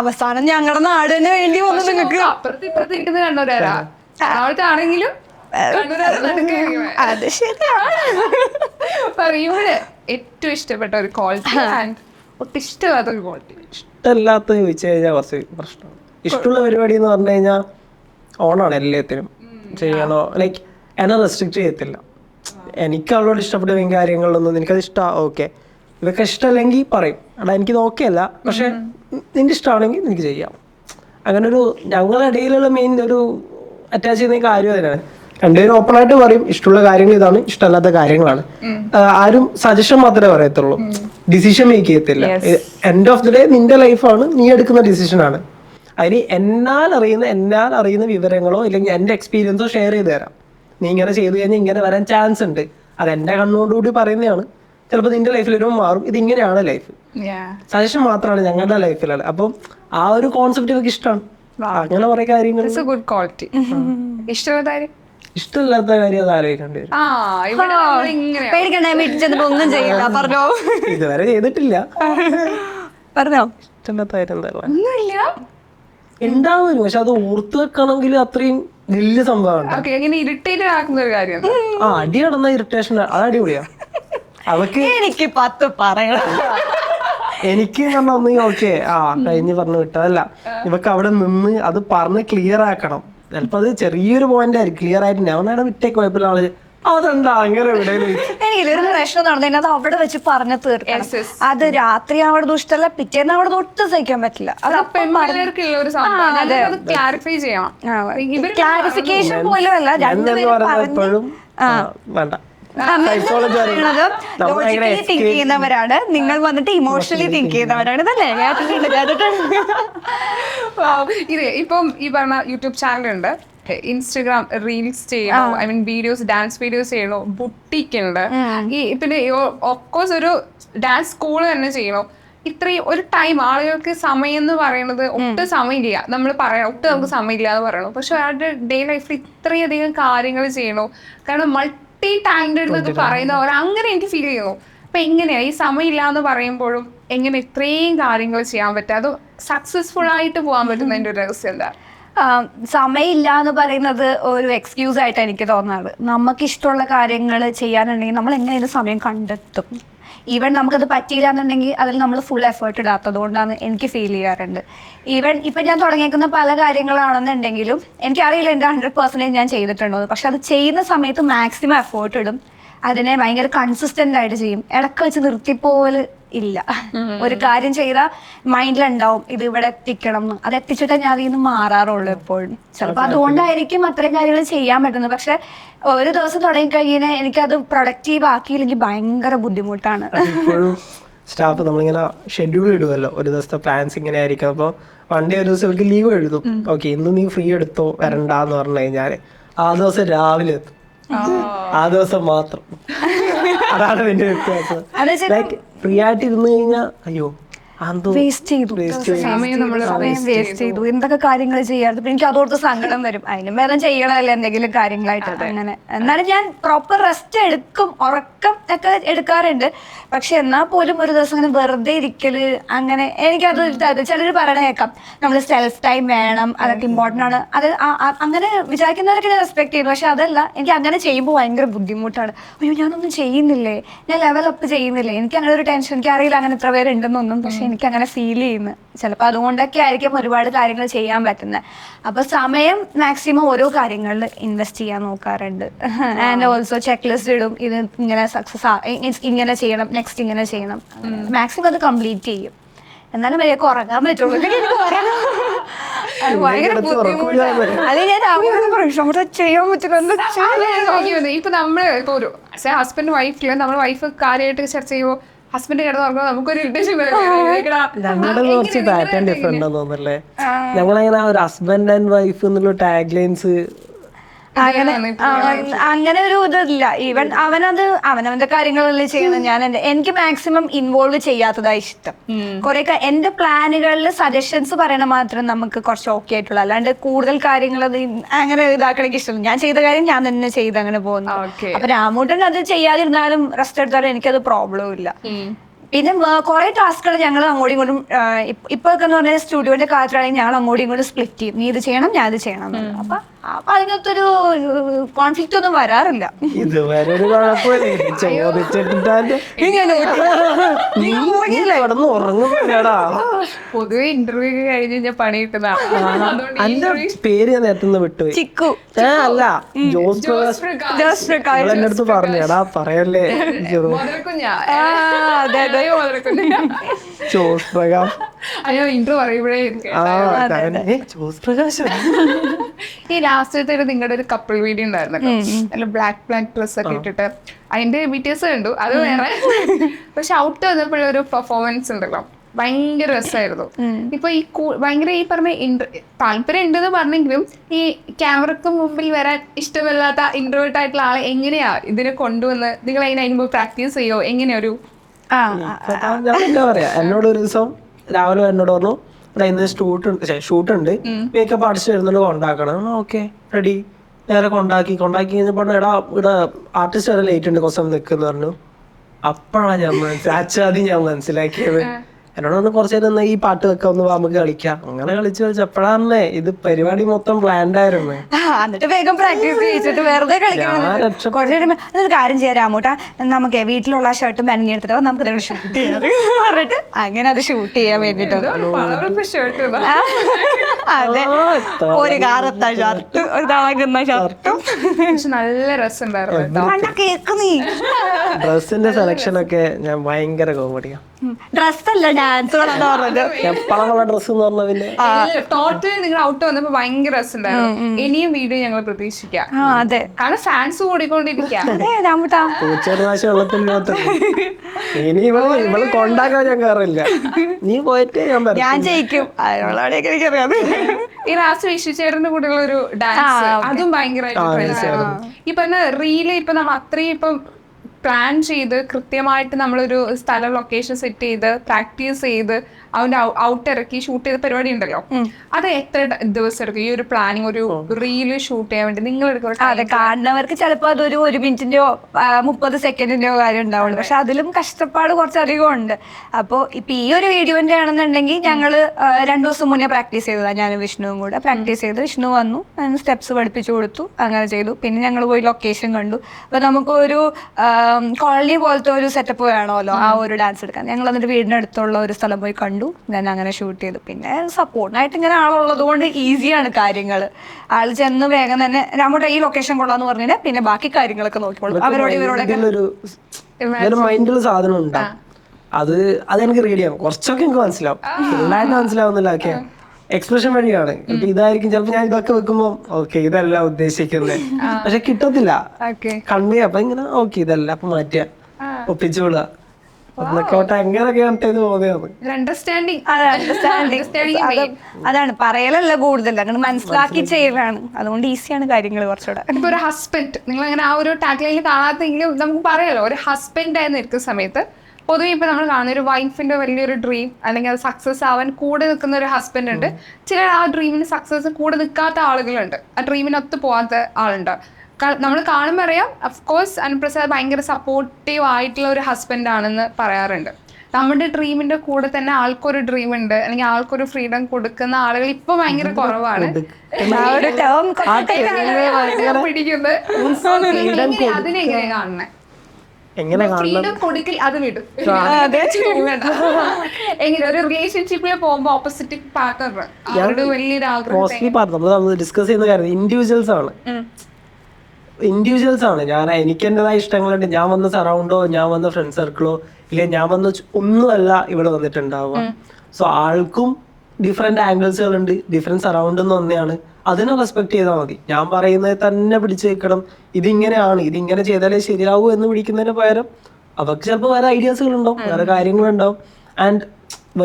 അവസാനം ഞങ്ങളുടെ നാടിന് വേണ്ടി വന്നു നിങ്ങൾക്ക് അപ്പുറത്ത് ഇപ്പുറത്ത് ഇരിക്കുന്ന കണ്ണൂരാരാ? ആണെങ്കിലും. അത് ശരിയാണ്. പറയുമ്പോഴ് ഏറ്റവും ഇഷ്ടപ്പെട്ട ഒരു ക്വാളിറ്റി ആൻഡ് ഒട്ടും ഇഷ്ടമില്ലാത്ത ഒരു ക്വാളിറ്റി ഇഷ്ടമല്ലാത്ത ചോദിച്ചു കഴിഞ്ഞാൽ കുറച്ച് പ്രശ്നമാണ്. ഇഷ്ടമുള്ള പരിപാടി എന്ന് പറഞ്ഞു കഴിഞ്ഞാൽ ഓണാണ് എല്ലാത്തിനും. ചെയ്യണോ? ലൈക്ക് എന്നെ റെസ്ട്രിക്റ്റ് ചെയ്യത്തില്ല. എനിക്ക് അവളോട് ഇഷ്ടപ്പെട്ട കാര്യങ്ങളിലൊന്നും നിനക്കത് ഇഷ്ടമാണ് ഓക്കെ ഇതൊക്കെ ഇഷ്ടമല്ലെങ്കിൽ പറയും. എടാ എനിക്കിത് ഓക്കെ അല്ല. പക്ഷെ നിന്റെ ഇഷ്ടമാണെങ്കിൽ നിനക്ക് ചെയ്യാം. അങ്ങനെ ഒരു ഞങ്ങളുടെ ഇടയിലുള്ള മെയിൻ ഒരു അറ്റാച്ച് ചെയ്യുന്ന കാര്യം അതിനാണ്. രണ്ടുപേരും ഓപ്പൺ ആയിട്ട് പറയും ഇഷ്ടമുള്ള കാര്യങ്ങൾ ഇതാണ് ഇഷ്ടമല്ലാത്ത കാര്യങ്ങളാണ്. ആരും സജഷൻ മാത്രമേ പറയത്തുള്ളൂ. ഡിസിഷൻ മേക്ക് ചെയ്യത്തില്ല. എൻഡ് ഓഫ് ദി ഡേ നിന്റെ ലൈഫാണ് നീ എടുക്കുന്ന ഡിസിഷൻ ആണ്. അതിന് എന്നാൽ അറിയുന്ന എന്നാൽ അറിയുന്ന വിവരങ്ങളോ ഇല്ലെങ്കിൽ എന്റെ എക്സ്പീരിയൻസോ ഷെയർ ചെയ്ത് തരാം. നീ ഇങ്ങനെ ചെയ്തു കഴിഞ്ഞാൽ ഇങ്ങനെ വരാൻ ചാൻസ് ഉണ്ട്. അത് എന്റെ കണ്ണോടുകൂടി പറയുന്നതാണ്. ചിലപ്പോൾ നിന്റെ ലൈഫിൽ ഒരു മാറും. ഇത് ഇങ്ങനെയാണ് ലൈഫ് സജഷൻ മാത്രമാണ് ഞങ്ങളുടെ ലൈഫിലാണ് അപ്പം ആ ഒരു കോൺസെപ്റ്റ് ഇവർക്ക് ഇഷ്ടമാണ്. അങ്ങനെ കുറെ കാര്യങ്ങൾ ഗുഡ് ക്വാളിറ്റി ഇഷ്ടമുള്ള കാര്യം? ഇഷ്ടമില്ലാത്ത കാര്യം അത് ആലോചിക്കേണ്ടി വരും. ആ ഇവിടെ നമ്മൾ ഇങ്ങനെ പേടിക്കണ്ട ഞാൻ വീട്ടിൽ ചെന്നിട്ട് ഒന്നും ചെയ്യില്ല പറഞ്ഞോ. ഇതുവരെ ചെയ്തിട്ടില്ല. പറഞ്ഞോ. ഇഷ്ടമില്ലാത്ത കാര്യം എന്താ ഒന്നുമില്ല. ഉണ്ടാവും പക്ഷെ അത് ഓർത്ത് വെക്കണമെങ്കിൽ അത്രയും വലിയ സംഭവമാണ് ഓക്കെ ഇങ്ങനെ ഇറിറ്റേറ്റഡ് ആക്കുന്ന ഒരു കാര്യം ആ അടി നടന്ന ഇറിറ്റേഷൻ അത് അടിപൊളിയാ. അവക്ക് എനിക്ക് പത്ത് പറയണം. എനിക്ക് പറഞ്ഞ ഓക്കെ ആ കഴിഞ്ഞ് പറഞ്ഞു വിട്ടതല്ല. ഇവക്ക് അവിടെ നിന്ന് അത് പറഞ്ഞ് ക്ലിയർ ആക്കണം. ചിലപ്പോ അത് ചെറിയൊരു പോയിന്റ് ആയിരിക്കും. ക്ലിയർ ആയിട്ട് ഞാൻ വിട്ടേക്ക് കുഴപ്പമില്ല ആൾ അതെന്താ അങ്ങനെ പ്രശ്നം നടന്നു അത് അവിടെ വെച്ച് പറഞ്ഞു തീർക്കണം. അത് രാത്രി അവിടെ ദുഷ്ടല്ല പിറ്റേന്ന് അവിടെ ഒട്ടും സഹിക്കാൻ പറ്റില്ല. ക്ലാരിഫിക്കേഷൻ പോലും അല്ല. രണ്ടുപേരും പറഞ്ഞു ആ, വേണ്ട. ലോജിക്കലി തിങ്ക് ചെയ്യുന്നവരാണ്. നിങ്ങൾ വന്നിട്ട് ഇമോഷണലി തിങ്ക് ചെയ്യുന്നവരാണ്. ഇതല്ലേ. ഇത് ഇപ്പം ഈ പറഞ്ഞ യൂട്യൂബ് ചാനൽ ഉണ്ട്. ഇൻസ്റ്റഗ്രാം റീൽസ് ചെയ്യണോ? I mean videos dance videos ചെയ്യണോ? ബുട്ടിക്കുണ്ട് ഈ പിന്നെ ഒക്കോസ് ഒരു ഡാൻസ് സ്കൂൾ തന്നെ ചെയ്യണോ? ഇത്രയും ഒരു ടൈം ആളുകൾക്ക് സമയം എന്ന് പറയുന്നത് ഒട്ടും സമയമില്ല. നമ്മൾ പറയാം ഒട്ടും നമുക്ക് സമയമില്ല എന്ന് പറയണു പക്ഷെ അയാളുടെ ഡേ ലൈഫിൽ ഇത്രയധികം കാര്യങ്ങൾ ചെയ്യണോ? കാരണം മൾട്ടി ടാലന്റഡ് എന്നൊക്കെ പറയുന്നവർ അങ്ങനെ എനിക്ക് ഫീൽ ചെയ്യുന്നു അപ്പൊ എങ്ങനെയാ? ഈ സമയമില്ല എന്ന് പറയുമ്പോഴും എങ്ങനെ ഇത്രയും കാര്യങ്ങൾ ചെയ്യാൻ പറ്റുക അത് സക്സസ്ഫുൾ ആയിട്ട് പോകാൻ പറ്റുന്നതിന്റെ ഒരു രഹസ്യം എന്താ? സമയമില്ല എന്ന് പറയുന്നത് ഒരു എക്സ്ക്യൂസ് ആയിട്ട് എനിക്ക് തോന്നാറ്. നമുക്ക് ഇഷ്ടമുള്ള കാര്യങ്ങൾ ചെയ്യാനുണ്ടെങ്കിൽ നമ്മൾ എങ്ങനെയാണ് സമയം കണ്ടെത്തും? ഈവൻ നമുക്കത് പറ്റിയില്ല എന്നുണ്ടെങ്കിൽ അതിൽ നമ്മൾ ഫുൾ എഫേർട്ട് ഇടാത്തത് കൊണ്ടാണ് എനിക്ക് ഫീൽ ചെയ്യാറുണ്ട്. ഈവൻ ഇപ്പം ഞാൻ തുടങ്ങിയേക്കുന്ന പല കാര്യങ്ങളാണെന്നുണ്ടെങ്കിലും എനിക്കറിയില്ല എന്റെ ഹൺഡ്രഡ് പെർസെന്റേജ് ഞാൻ ചെയ്തിട്ടുണ്ടോ പക്ഷെ അത് ചെയ്യുന്ന സമയത്ത് മാക്സിമം എഫേർട്ട് ഇടും. അതിനെ ഭയങ്കര കൺസിസ്റ്റന്റ് ആയിട്ട് ചെയ്യും. ഇടയ്ക്ക് വെച്ച് നിർത്തിപ്പോവൽ ഇല്ല. ഒരു കാര്യം ചെയ്താൽ മൈൻഡിലുണ്ടാവും ഇത് ഇവിടെ എത്തിക്കണം എന്ന്. അത് എത്തിച്ചിട്ടേ ഞാൻ അതിൽ നിന്ന് മാറാറുള്ളൂ എപ്പോഴും. ചിലപ്പോൾ അതുകൊണ്ടായിരിക്കും അത്രയും കാര്യങ്ങൾ ചെയ്യാൻ പറ്റുന്നത്. പക്ഷെ ഒരു ദിവസം തുടങ്ങി കഴിഞ്ഞാൽ എനിക്കത് പ്രൊഡക്റ്റീവ് ആക്കിയില്ലെങ്കിൽ ഭയങ്കര ബുദ്ധിമുട്ടാണ്. സ്റ്റാഫ് നമ്മളിങ്ങനെ ഷെഡ്യൂൾ ഇടുമല്ലോ ഒരു ദിവസത്തെ പ്ലാൻസ് ഇങ്ങനെ ആയിരിക്കും അപ്പോൾ വണ്ടി ഒരു ദിവസം ഇവർക്ക് ലീവ് എഴുതും. ഓക്കെ ഇന്ന് നീ ഫ്രീ എടുത്തോ? വരണ്ടെന്ന് പറഞ്ഞു കഴിഞ്ഞാൽ ആ ദിവസം രാവിലെ എത്തും. ആ. ദിവസം മാത്രം. അതാണ് എന്റെ വ്യത്യാസം. ലൈക്ക് ഫ്രീ ആയിട്ട് ഇരുന്ന് കഴിഞ്ഞാൽ അയ്യോ. വേസ്റ്റ് ചെയ്തു. സമയം വേസ്റ്റ് ചെയ്തു. എന്തൊക്കെ കാര്യങ്ങൾ ചെയ്യാറുണ്ട് എനിക്ക് അതോർത്ത് സങ്കടം വരും. അതിനും വേറെ ചെയ്യണമല്ലോ എന്തെങ്കിലും കാര്യങ്ങളായിട്ട് അങ്ങനെ. എന്നാലും ഞാൻ പ്രോപ്പർ റെസ്റ്റ് എടുക്കും ഉറക്കം ഒക്കെ എടുക്കാറുണ്ട്. പക്ഷെ എന്നാ പോലും ഒരു ദിവസം അങ്ങനെ വെറുതെ ഇരിക്കൽ അങ്ങനെ എനിക്കത് ചിലർ പറയണ കേൾക്കാം. നമ്മൾ സെൽഫ് ടൈം വേണം അതൊക്കെ ഇമ്പോർട്ടന്റ് ആണ്. അത് അങ്ങനെ വിചാരിക്കുന്നവരൊക്കെ ഞാൻ റെസ്പെക്ട് ചെയ്യുന്നു. പക്ഷെ അതല്ല എനിക്ക് അങ്ങനെ ചെയ്യുമ്പോൾ ഭയങ്കര ബുദ്ധിമുട്ടാണ്. അയ്യോ ഞാനൊന്നും ചെയ്യുന്നില്ലേ? ഞാൻ ലെവൽ അപ്പ് ചെയ്യുന്നില്ലേ? എനിക്ക് അങ്ങനെ ഒരു ടെൻഷൻ എനിക്ക് അറിയില്ല അങ്ങനെ എത്ര പേരുണ്ടെന്നൊന്നും. പക്ഷെ എനിക്ക് അങ്ങനെ ഫീൽ ചെയ്യുന്നു. ചിലപ്പോൾ അതുകൊണ്ടൊക്കെ ആയിരിക്കും ഒരുപാട് കാര്യങ്ങൾ ചെയ്യാൻ പറ്റുന്നത് അപ്പൊ സമയം മാക്സിമം ഓരോ കാര്യങ്ങളിൽ ഇൻവെസ്റ്റ് ചെയ്യാൻ നോക്കാറുണ്ട്. ആൻഡ് ഓൾസോ ചെക്ക് ലിസ്റ്റ് ഇടും. ഇത് ഇങ്ങനെ സക്സസ് ഇങ്ങനെ ചെയ്യണം നെക്സ്റ്റ് ഇങ്ങനെ ചെയ്യണം. മാക്സിമം അത് കംപ്ലീറ്റ് ചെയ്യും. എന്നാലും ഉറങ്ങാൻ പറ്റുള്ളൂ. എനിക്ക് ഉറങ്ങാൻ ചെയ്യാ?" ഇപ്പൊ നമ്മൾ ഇപ്പൊ ഒരു ഹസ്ബൻഡ് വൈഫ് നമ്മൾ വൈഫ് കാര്യമായിട്ട് ചർച്ച ചെയ്യുമ്പോൾ ഹസ്ബൻഡ് കിടന്ന് നോക്കുമ്പോൾ നമുക്കൊരു ഇറിറ്റേഷൻ ഞങ്ങളുടെ കുറച്ച് പാറ്റേൺ ഡിഫറെന്റ് ഞങ്ങളങ്ങനെ ഒരു ഹസ്ബൻഡ് ആൻഡ് വൈഫ് എന്നുള്ള ടാഗ് ലൈൻസ് അങ്ങനെ അങ്ങനെ ഒരു ഇതില്ല. ഈവൻ അവനത് അവനവന്റെ കാര്യങ്ങളല്ലേ ചെയ്യുന്നത്. ഞാൻ എന്റെ എനിക്ക് മാക്സിമം ഇൻവോൾവ് ചെയ്യാത്തതായി ഇഷ്ടം. കുറെ എന്റെ പ്ലാനുകളിൽ സജഷൻസ് പറയണ മാത്രം നമുക്ക് കുറച്ച് ഓക്കെ ആയിട്ടുള്ള. അല്ലാണ്ട് കൂടുതൽ കാര്യങ്ങൾ അത് അങ്ങനെ ഇതാക്കണമെങ്കിൽ ഇഷ്ടം ഞാൻ ചെയ്ത കാര്യം ഞാൻ തന്നെ ചെയ്ത് അങ്ങനെ പോകുന്നു. അപ്പൊ രാമൂട്ടൻ അത് ചെയ്യാതിരുന്നാലും റെസ്റ്റ് എടുത്താലും എനിക്കത് പ്രോബ്ലം ഇല്ല. പിന്നെ കുറെ ടാസ്കുകൾ ഞങ്ങൾ അങ്ങോട്ടും ഇങ്ങോട്ടും ഇപ്പൊ ഒക്കെ എന്ന് പറഞ്ഞാൽ സ്റ്റുഡിയോന്റെ കാര്യത്തിലാണെങ്കിൽ ഞങ്ങൾ അങ്ങോട്ടും ഇങ്ങോട്ടും സ്പ്ലിറ്റ് ചെയ്യും. നീ ഇത് ചെയ്യണം ഞാൻ ഇത് ചെയ്യണം. അപ്പൊ അപ്പൊ അതിനകത്തൊരു കോൺഫ്ലിക്റ്റ് ഒന്നും വരാറില്ല. ഇതുവരെ ഒരു കുഴപ്പമില്ല നീ കിടന്ന് ഉറങ്ങുന്നില്ലടാ. പൊതുവെ ഇന്റർവ്യൂ കഴിഞ്ഞ് ഞാൻ പണി കിട്ടുന്ന അന്റെ പേര് ഞാൻ നേരത്തെ വിട്ടുപോയി ചിക്കു. അല്ല ജോസ് ജോസ് എന്റെ അടുത്ത് പറഞ്ഞു പറയല്ലേ ജോസ് പ്രകാശ്. അയ്യോ ഇൻട്രോ പറയുമ്പോഴേ ഈ ലാസ്റ്റ് ഒരു ഏ, ജോസ് പ്രകാശ്? ഈ ലാസ്റ്റത്തെ നിങ്ങളുടെ ഒരു കപ്പിൾ വീഡിയോ ഉണ്ടായിരുന്നല്ലോ നല്ല ബ്ലാക്ക് ബ്ലാക്ക് ഡ്രസ് ഒക്കെ ഇട്ടിട്ട്. അതിന്റെ ബിറ്റേഴ്സ് കണ്ടു. അത് വേറെ. പക്ഷെ ഔട്ട് വന്നപ്പോഴൊരു പെർഫോമൻസ് ഉണ്ടല്ലോ. ഭയങ്കര രസമായിരുന്നു ഇപ്പൊ ഈ കൂ- ഭയങ്കര ഈ പറഞ്ഞ താല്പര്യം ഉണ്ടെന്ന് പറഞ്ഞെങ്കിലും ഈ ക്യാമറക്ക് മുമ്പിൽ വരാൻ ഇഷ്ടമില്ലാത്ത ഇൻട്രോവേർട്ട് ആയിട്ടുള്ള ആളെ എങ്ങനെയാ ഇതിനെ കൊണ്ടുവന്ന് നിങ്ങൾ അതിന് അതിന് പ്രാക്ടീസ് ചെയ്യോ? എങ്ങനെയാ ഒരു ആ ഇപ്പൊ ഞാൻ എന്താ പറയാ എന്നോട് ഒരു ദിവസം രാവിലെ എന്നോട് പറഞ്ഞു ഇവിടെ ഇന്ന് ഷൂട്ട് ഉണ്ട് ഷൂട്ട് ഉണ്ട്. മേക്കപ്പ് ആർട്ടിസ്റ്റ് വരുന്നുണ്ട് കൊണ്ടാക്കണം. ഓക്കെ റെഡി നേരെ കൊണ്ടാക്കി കൊണ്ടാക്കി കഴിഞ്ഞപ്പോ എടാ ഇവിടെ ആർട്ടിസ്റ്റ് വരെ ലേറ്റ് ഉണ്ട് കുറച്ച് നിൽക്കുന്നു പറഞ്ഞു. അപ്പോഴാണ് ഞാൻ മനസ്സിലാക്കി ഞാൻ മനസ്സിലാക്കിയത്. എന്നോട് ഒന്ന് കുറച്ച് നേരം ഈ പാട്ട് വെക്കാം ഒന്ന് വാ, നമുക്ക് കളിക്കാം. അങ്ങനെ കളിച്ചു കളിച്ചപ്പോഴാണേ ഇത് പരിപാടി മൊത്തം പ്ലാൻഡ് ആയിരുന്നു. എന്നിട്ട് വേഗം പ്രാക്ടീസ് ചെയ്യിച്ചിട്ട് വെറുതെ കളിക്കണം കാര്യം ചെയ്യാം രാമൂട്ടാ. നമുക്ക് വീട്ടിലുള്ള ഷർട്ടും അനങ്ങി എടുത്തിട്ട് നമുക്ക് ഇതൊക്കെ ഷൂട്ട് ചെയ്യാം. പറഞ്ഞിട്ട് അങ്ങനെ അത് ഷൂട്ട് ചെയ്യാൻ വേണ്ടിട്ട് അതെ. ഒരു കാറത്ത ഷർട്ട് ഒരു തിളങ്ങുന്ന ഷർട്ടും നല്ല രസമുണ്ടായിരുന്നു കണ്ട കേക്ക് നീ ഡ്രസ്സിന്റെ സെലക്ഷൻ ഒക്കെ ഞാൻ ഭയങ്കര കോമഡിയാ ഡ്രസ് അല്ല ഡാൻസുകളാണ് പറഞ്ഞത്. എപ്പോഴാണുള്ള ഡ്രസ്സ് എന്ന് പറഞ്ഞ പിന്നെ. ടോട്ടലി നിങ്ങൾ ഔട്ട് വന്നപ്പോ ഭയങ്കര രസമുണ്ടായിരുന്നു. ഇനിയും വീഡിയോ ഞങ്ങൾ പ്രതീക്ഷിക്കാം. അതെ. കാരണം ഫാൻസ് കൂടിക്കൊണ്ടിരിക്കും. വെള്ളത്തിൽ ഇനി ഇവൾ ഇവൾ കൊണ്ടാക്കാൻ ഞാൻ കയറില്ല നീ പോയിട്ട് ഞാൻ ഞാൻ ജയിക്കും. അതിനുള്ളവിടെയൊക്കെ എനിക്കറിയാം. ഈ ലാസ്റ്റ് വിശ്വചേട്ടന്റെ കൂടെയുള്ള ഒരു ഡാൻസ് അതും ഭയങ്കരമായിട്ട് ഇപ്പൊ. ഈ പറഞ്ഞ റീൽ ഇപ്പൊ നമ്മൾ അത്രയും ഇപ്പം പ്ലാൻ ചെയ്ത് കൃത്യമായിട്ട് നമ്മളൊരു സ്ഥലം ലൊക്കേഷൻ സെറ്റ് ചെയ്ത് പ്രാക്ടീസ് ചെയ്ത് അവന്റെ ഔട്ട് ഇറക്കി ഷൂട്ട് ചെയ്ത പരിപാടി ഉണ്ടല്ലോ. അത് എത്ര ദിവസം എടുക്കും ഈ ഒരു പ്ലാനിങ് ഒരു റീൽ ഷൂട്ട് ചെയ്യാൻ വേണ്ടി നിങ്ങൾ അതെ കാണുന്നവർക്ക് ചിലപ്പോൾ അതൊരു ഒരു മിനിറ്റിന്റെയോ മുപ്പത് സെക്കൻഡിന്റെയോ കാര്യം ഉണ്ടാവുള്ളൂ. പക്ഷെ അതിലും കഷ്ടപ്പാട് കുറച്ചധികം ഉണ്ട്. അപ്പോൾ ഇപ്പൊ ഈ ഒരു വീഡിയോന്റെ ആണെന്നുണ്ടെങ്കിൽ ഞങ്ങൾ രണ്ടു ദിവസം മുന്നേ പ്രാക്ടീസ് ചെയ്തതാണ് ഞാൻ വിഷ്ണുവും കൂടെ. പ്രാക്ടീസ് ചെയ്ത് വിഷ്ണു വന്നു സ്റ്റെപ്സ് പഠിപ്പിച്ചു കൊടുത്തു അങ്ങനെ ചെയ്തു. പിന്നെ ഞങ്ങൾ പോയി ലൊക്കേഷൻ കണ്ടു. അപ്പൊ നമുക്കൊരു കോളനി പോലത്തെ ഒരു സെറ്റപ്പ് വേണമല്ലോ ആ ഒരു ഡാൻസ് എടുക്കാൻ. ഞങ്ങൾ എന്നിട്ട് വീടിനടുത്തുള്ള ഒരു സ്ഥലം പോയി കണ്ടു. ഞാൻ അങ്ങനെ ഷൂട്ട് ചെയ്തു. പിന്നെ സപ്പോർട്ടിനായിട്ട് ഇങ്ങനെ ആളുള്ളത് കൊണ്ട് ഈസിയാണ് കാര്യങ്ങൾ. ആൾ ചെന്ന് വേഗം തന്നെ നമ്മുടെ ഈ ലൊക്കേഷൻ കൊള്ളാന്ന് പറഞ്ഞാൽ പിന്നെ ബാക്കി കാര്യങ്ങളൊക്കെ നോക്കിക്കോളും. അവരോട് ഇവരോടൊക്കെ മൈൻഡിൽ സാധനം ഉണ്ടാവും അത് അതെനിക്ക് റീഡ് ചെയ്യാം കുറച്ചൊക്കെ എനിക്ക് മനസ്സിലാവും. എല്ലാവരും മനസ്സിലാവുന്നില്ല. ഒക്കെ എക്സ്പ്രഷൻ വഴിയാണ്. ഇതായിരിക്കും ചിലപ്പോ ഞാൻ ഇതൊക്കെ വെക്കുമ്പോ ഓക്കെ ഇതല്ല ഉദ്ദേശിക്കുന്നത് പക്ഷെ കിട്ടത്തില്ല. ഓക്കെ. കൺവേ അപ്പൊ ഇങ്ങനെ ഓക്കെ ഇതല്ല അപ്പൊ മാറ്റുക ഒപ്പിച്ചുവിടുക എന്നൊക്കെ അതാണ് പറയലല്ല കൂടുതൽ. അങ്ങനെ മനസ്സിലാക്കി ചെയ്യലാണ്. അതുകൊണ്ട് ഈസിയാണ് കാര്യങ്ങൾ കുറച്ചുകൂടെ. ഇപ്പൊ ഒരു ഹസ്ബൻഡ് നിങ്ങൾ അങ്ങനെ ആ ഒരു ടാഗ്ലൈനിൽ കാണാത്തെങ്കിലും നമുക്ക് പറയാലോ. ഒരു ഹസ്ബൻഡ് ആയി നിൽക്കുന്ന സമയത്ത് പൊതുവെ ഇപ്പൊ നമ്മൾ കാണുന്ന ഒരു വൈഫിന്റെ വലിയൊരു ഡ്രീം അല്ലെങ്കിൽ അത് സക്സസ് ആവാൻ കൂടെ നിൽക്കുന്ന ഒരു ഹസ്ബൻഡ് ഉണ്ട്. ചില ആ ഡ്രീമിന് സക്സസ് കൂടെ നിൽക്കാത്ത ആളുകളുണ്ട്. ആ ഡ്രീമിനൊത്ത് പോകാത്ത ആളുണ്ട്. നമ്മൾ കാണുമ്പോൾ അറിയാം അഫ്കോഴ്സ് അനുപ്രസാദ് ഭയങ്കര സപ്പോർട്ടീവ് ആയിട്ടുള്ള ഒരു ഹസ്ബൻഡ് ആണെന്ന് പറയാറുണ്ട്. നമ്മുടെ ഡ്രീമിന്റെ കൂടെ തന്നെ ആൾക്കൊരു ഡ്രീം ഉണ്ട് അല്ലെങ്കിൽ ആൾക്കൊരു ഫ്രീഡം കൊടുക്കുന്ന ആളുകൾ ഇപ്പൊ ഭയങ്കര കുറവാണ്. പിടിക്കുന്നത് എങ്ങനെ അതിനെ എങ്ങനെ കാണണേ? എങ്ങനെ? ഒരു റിലേഷൻഷിപ്പിൽ പോകുമ്പോ ഓപ്പോസിറ്റ് പാർട്ണർ മോസ്റ്റ്ലി പറഞ്ഞു നമ്മൾ ഡിസ്കസ് ചെയ്യുന്ന കാര്യം ഇൻഡിവിജ്വൽസ് ആണ്. ഇൻഡിവിജ്വൽസ് ആണ്. ഞാൻ എനിക്ക് എന്റെതായ ഇഷ്ടങ്ങളുണ്ട്. ഞാൻ വന്ന സറൗണ്ടോ ഞാൻ വന്ന ഫ്രണ്ട് സർക്കിളോ ഇല്ല ഞാൻ വന്ന ഒന്നുമല്ല ഇവിടെ വന്നിട്ടുണ്ടാവുക. സോ ആൾക്കും ഡിഫറെന്റ് ആംഗിൾസുകൾ ഉണ്ട് ഡിഫറെന്റ് സറൗണ്ട് എന്ന് ഒന്നെയാണ് അതിനെ റെസ്പെക്ട് ചെയ്താൽ മതി. ഞാൻ പറയുന്നത് തന്നെ പിടിച്ചു വെക്കണം. ഇതിങ്ങനെയാണ്. ഇതിങ്ങനെ ചെയ്താലേ ശരിയാവൂ എന്ന് പിടിക്കുന്നതിന് പകരം അവർക്ക് ചിലപ്പോൾ വേറെ ഐഡിയാസുകൾ ഉണ്ടാവും വേറെ കാര്യങ്ങളുണ്ടാവും. ആൻഡ്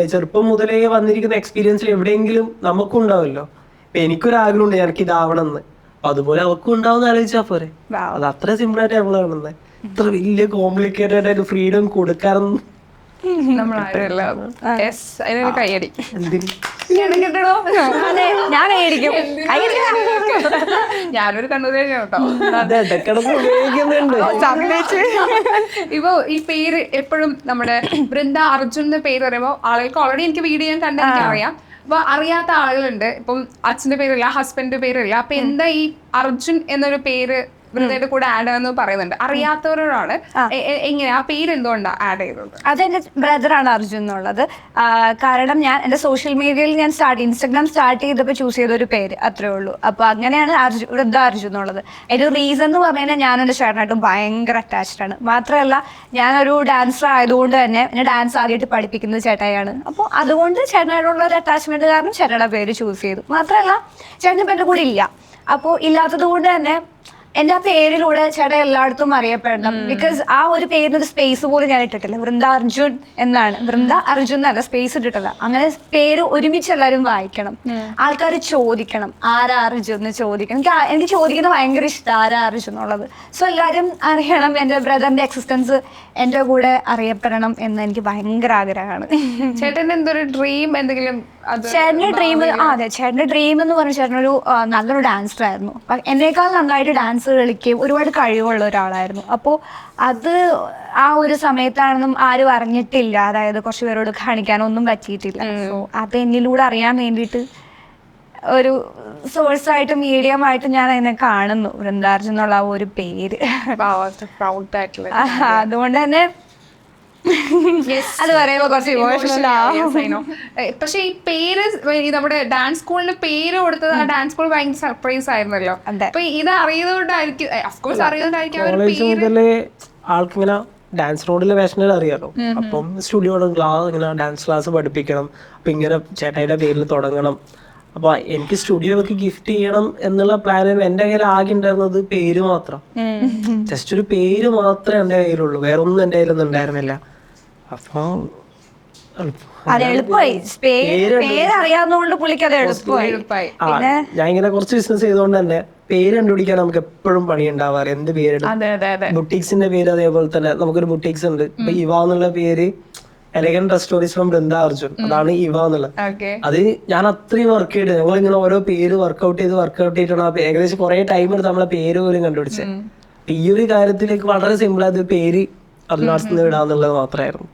ചെറുപ്പം മുതലേ വന്നിരിക്കുന്ന എക്സ്പീരിയൻസിൽ എവിടെയെങ്കിലും നമുക്കും ഉണ്ടാവുമല്ലോ ഇപ്പൊ എനിക്കൊരു ആഗ്രഹമുണ്ട് എനിക്ക് ഇതാവണം എന്ന് അതുപോലെ അവർക്കും ഉണ്ടാവും ആലോചിച്ചാ പോരെ. അത് അത്ര സിമ്പിൾ ആയിട്ട് നമ്മൾ കാണുന്നത് ഇത്ര വലിയ കോംപ്ലിക്കേറ്റഡ് ആയിട്ട് ഫ്രീഡം കൊടുക്കാറൊന്നും കൈയടി ഞാൻ കൈയടിക്കും ഞാനൊരു ഇപ്പൊ ഈ പേര് എപ്പോഴും നമ്മുടെ വൃന്ദ അർജുൻ എന്ന പേര് പറയുമ്പോൾ ആളുകൾക്ക് ഓൾറെഡി എനിക്ക് വീഡിയോ ഞാൻ കണ്ട അറിയാം. അപ്പൊ അറിയാത്ത ആളുകളുണ്ട്. ഇപ്പം അച്ഛന്റെ പേരില്ല ഹസ്ബൻഡിന്റെ പേരില്ല. അപ്പൊ എന്താ ഈ അർജുൻ എന്നൊരു പേര് വൃന്ദയുടെ കൂടെ ആഡ് ആണെന്ന് പറയുന്നുണ്ട്. അറിയാത്തവരോടാണ്. എങ്ങനെ ആ പേര് എന്തുകൊണ്ടാണ് ആഡ് ചെയ്തത്? അതെന്റെ ബ്രദറാണ് അർജുൻ എന്നുള്ളത്. കാരണം ഞാൻ എന്റെ സോഷ്യൽ മീഡിയയിൽ ഞാൻ സ്റ്റാർട്ട് ഇൻസ്റ്റാഗ്രാം സ്റ്റാർട്ട് ചെയ്തപ്പോൾ ചൂസ് ചെയ്ത ഒരു പേര് അത്രേ ഉള്ളൂ. അപ്പൊ അങ്ങനെയാണ് അർജുൻ വൃദ്ധ അർജുൻ എന്നുള്ളത്. എന്റെ റീസൺ എന്ന് പറഞ്ഞു ഞാൻ എന്റെ ചേട്ടനായിട്ട് ഭയങ്കര അറ്റാച്ച്ഡ് ആണ്. മാത്രമല്ല ഞാനൊരു ഡാൻസർ ആയതുകൊണ്ട് തന്നെ എന്നെ ഡാൻസ് ആദ്യമായിട്ട് പഠിപ്പിക്കുന്നത് ചേട്ടായാണ് അപ്പോൾ അതുകൊണ്ട് ചേട്ടനായിട്ടുള്ള ഒരു അറ്റാച്ച്മെന്റ് കാരണം ചേട്ടയുടെ പേര് ചൂസ് ചെയ്തു. മാത്രമല്ല ചേട്ടൻ എന്റെ കൂടെ ഇല്ല. അപ്പോൾ ഇല്ലാത്തത് കൊണ്ട് തന്നെ എന്റെ ആ പേരിലൂടെ ചേട്ടൻ എല്ലായിടത്തും അറിയപ്പെടണം. ബിക്കോസ് ആ ഒരു പേരിന് ഒരു സ്പേസ് പോലും ഞാൻ ഇട്ടിട്ടില്ല. വൃന്ദ അർജുൻ എന്നാണ്. വൃന്ദ അർജുൻ എന്നല്ല സ്പേസ് ഇട്ടിട്ടില്ല അങ്ങനെ പേര് ഒരുമിച്ച് എല്ലാവരും വായിക്കണം. ആൾക്കാർ ചോദിക്കണം. ആരാ അർജുൻ എന്ന് ചോദിക്കണം. എനിക്ക് എനിക്ക് ചോദിക്കുന്നത് ഭയങ്കര ഇഷ്ടം ആരാ അർജുൻ എന്നുള്ളത്. സോ എല്ലാവരും അറിയണം എന്റെ ബ്രദറിന്റെ എക്സിസ്റ്റൻസ് എന്റെ കൂടെ അറിയപ്പെടണം എന്ന് എനിക്ക് ഭയങ്കര ആഗ്രഹമാണ്. ചേട്ടന്റെ എന്തൊരു ഡ്രീം എന്തെങ്കിലും ചേട്ടന്റെ ചേട്ടന്റെ ഡ്രീം ആ അതെ. ചേട്ടന്റെ ഡ്രീം എന്ന് പറഞ്ഞ ചേട്ടനൊരു നല്ലൊരു ഡാൻസർ ആയിരുന്നു. എന്നേക്കാൾ നന്നായിട്ട് ഡാൻസ് കളിക്കുകയും ഒരുപാട് കഴിവുള്ള ഒരാളായിരുന്നു. അപ്പോൾ അത് ആ ഒരു സമയത്താണെന്നും ആരും അറിഞ്ഞിട്ടില്ല. അതായത് കുറച്ച് പേരോട് കാണിക്കാനൊന്നും പറ്റിയിട്ടില്ല. സോ അത് എന്നിലൂടെ അറിയാൻ വേണ്ടിയിട്ട് ഒരു സോഴ്സ് ആയിട്ട് മീഡിയം ആയിട്ട് ഞാൻ അതിനെ കാണുന്നു. വൃന്ദാർജ് എന്നുള്ള ആ ഒരു പേര്. അതുകൊണ്ട് തന്നെ അത് പറയുമ്പോൾ കുറച്ച് ഇമോഷണൽ ആവും. പക്ഷെ ഈ പേര് നമ്മുടെ ഡാൻസ് സ്കൂളിന് പേര് കൊടുത്തത് ആ ഡാൻസ് സ്കൂൾ ഭയങ്കര സർപ്രൈസ് ആയിരുന്നല്ലോ. അപ്പൊ ഇത് അറിയുന്നതുകൊണ്ടായിരിക്കും. അഫ്കോഴ്സ് അറിയുന്നതുകൊണ്ടായിരിക്കും ആൾക്കിങ്ങനെ ഡാൻസ് റോഡിലെ പാഷനൽ അറിയാലോ. അപ്പം സ്റ്റുഡിയോയുടെ ക്ലാസ് ഇങ്ങനെ ഡാൻസ് ക്ലാസ് പഠിപ്പിക്കണം. അപ്പൊ ഇങ്ങനെ ചേട്ടായിയുടെ പേരിൽ തുടങ്ങണം. അപ്പൊ എനിക്ക് സ്റ്റുഡിയോക്ക് ഗിഫ്റ്റ് ചെയ്യണം എന്നുള്ള പ്ലാൻ എന്റെ കയ്യിൽ ആകെ ഉണ്ടായിരുന്നത് പേര് മാത്രം. ജസ്റ്റ് ഒരു പേര് മാത്രമേ എന്റെ കയ്യിലുള്ളൂ. വേറെ ഒന്നും എന്റെ കയ്യിലൊന്നും ഉണ്ടായിരുന്നില്ല. അപ്പൊ അത് എളുപ്പമായി. പേര് പേരറിയാവുന്നതുകൊണ്ട് പുള്ളിക്ക് അത് എളുപ്പമായി. ആ, ഞാൻ ഇങ്ങനെ കുറച്ച് ബിസിനസ് ചെയ്തുകൊണ്ട് തന്നെ പേര് കണ്ടുപിടിക്കാൻ നമുക്ക് എപ്പോഴും പണി ഉണ്ടാവാറ് എന്ത് അതെ ബുട്ടീക്സിന്റെ പേര് അതേപോലെ തന്നെ നമുക്കൊരു ബുട്ടീക്സ് ഉണ്ട്. ഇപ്പൊ ഇവ എന്നുള്ള പേര് എലഗൻ റെസ്റ്റോറീസ് ഫ്രം ബൃന്ദ അർജുൻ അതാണ് ഇവ എന്നുള്ളത്. അത് ഞാൻ അത്രയും വർക്ക് ചെയ്ത് ഞങ്ങൾ ഇങ്ങനെ ഓരോ പേര് വർക്ക്ഔട്ട് ചെയ്ത് വർക്ക്ഔട്ട് ചെയ്തിട്ടാണ് ഏകദേശം കുറെ ടൈം എടുത്ത് നമ്മളെ പേര് പോലും കണ്ടുപിടിച്ചത് ഈ ഒരു കാര്യത്തിലേക്ക് വളരെ സിമ്പിൾ ആയത് പേര് അർജുനാർട്സ് ഇടാന്നുള്ളത് മാത്രമായിരുന്നു.